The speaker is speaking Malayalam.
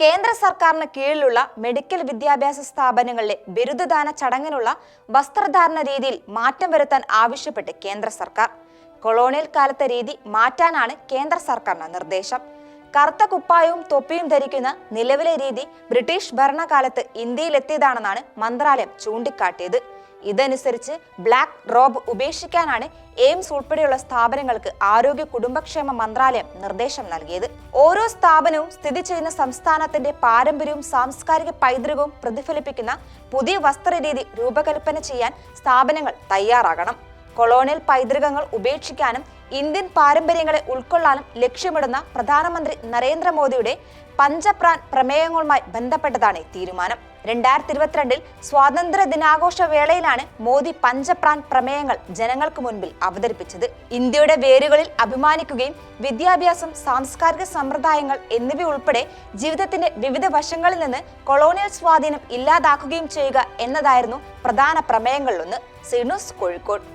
കേന്ദ്ര സർക്കാരിന് കീഴിലുള്ള മെഡിക്കൽ വിദ്യാഭ്യാസ സ്ഥാപനങ്ങളിലെ ബിരുദദാന ചടങ്ങിനുള്ള വസ്ത്രധാരണ രീതിയിൽ മാറ്റം വരുത്താൻ ആവശ്യപ്പെട്ട് കേന്ദ്ര സർക്കാർ. കൊളോണിയൽ കാലത്തെ രീതി മാറ്റാനാണ് കേന്ദ്ര സർക്കാരിന്റെ നിർദ്ദേശം. കറുത്ത കുപ്പായവും തൊപ്പിയും ധരിക്കുന്ന നിലവിലെ രീതി ബ്രിട്ടീഷ് ഭരണകാലത്ത് ഇന്ത്യയിലെത്തിയതാണെന്നാണ് മന്ത്രാലയം ചൂണ്ടിക്കാട്ടിയത്. ഇതനുസരിച്ച് ബ്ലാക്ക് റോബ് ഉപേക്ഷിക്കാനാണ് എയിംസ് ഉൾപ്പെടെയുള്ള സ്ഥാപനങ്ങൾക്ക് ആരോഗ്യ കുടുംബക്ഷേമ മന്ത്രാലയം നിർദ്ദേശം നൽകിയത്. ഓരോ സ്ഥാപനവും സ്ഥിതി ചെയ്യുന്ന സംസ്ഥാനത്തിന്റെ പാരമ്പര്യവും സാംസ്കാരിക പൈതൃകവും പ്രതിഫലിപ്പിക്കുന്ന പുതിയ വസ്ത്രരീതി രൂപകൽപ്പന ചെയ്യാൻ സ്ഥാപനങ്ങൾ തയ്യാറാകണം. കൊളോണിയൽ പൈതൃകങ്ങൾ ഉപേക്ഷിക്കാനും ഇന്ത്യൻ പാരമ്പര്യങ്ങളെ ഉൾക്കൊള്ളാനും ലക്ഷ്യമിടുന്ന പ്രധാനമന്ത്രി നരേന്ദ്രമോദിയുടെ പഞ്ചപ്രാൻ പ്രമേയങ്ങളുമായി ബന്ധപ്പെട്ടതാണ് തീരുമാനം. രണ്ടായിരത്തി ഇരുപത്തിരണ്ടിൽ സ്വാതന്ത്ര്യ ദിനാഘോഷ വേളയിലാണ് മോദി പഞ്ചപ്രാൻ പ്രമേയങ്ങൾ ജനങ്ങൾക്ക് മുൻപിൽ അവതരിപ്പിച്ചത്. ഇന്ത്യയുടെ വേരുകളിൽ അഭിമാനിക്കുകയും വിദ്യാഭ്യാസം സാംസ്കാരിക സമ്പ്രദായങ്ങൾ എന്നിവയുൾപ്പെടെ ജീവിതത്തിന്റെ വിവിധ വശങ്ങളിൽ നിന്ന് കൊളോണിയൽ സ്വാധീനം ഇല്ലാതാക്കുകയും ചെയ്യുക എന്നതായിരുന്നു പ്രധാന പ്രമേയങ്ങളിലൊന്ന്. സിനുസ് കോഴിക്കോട്.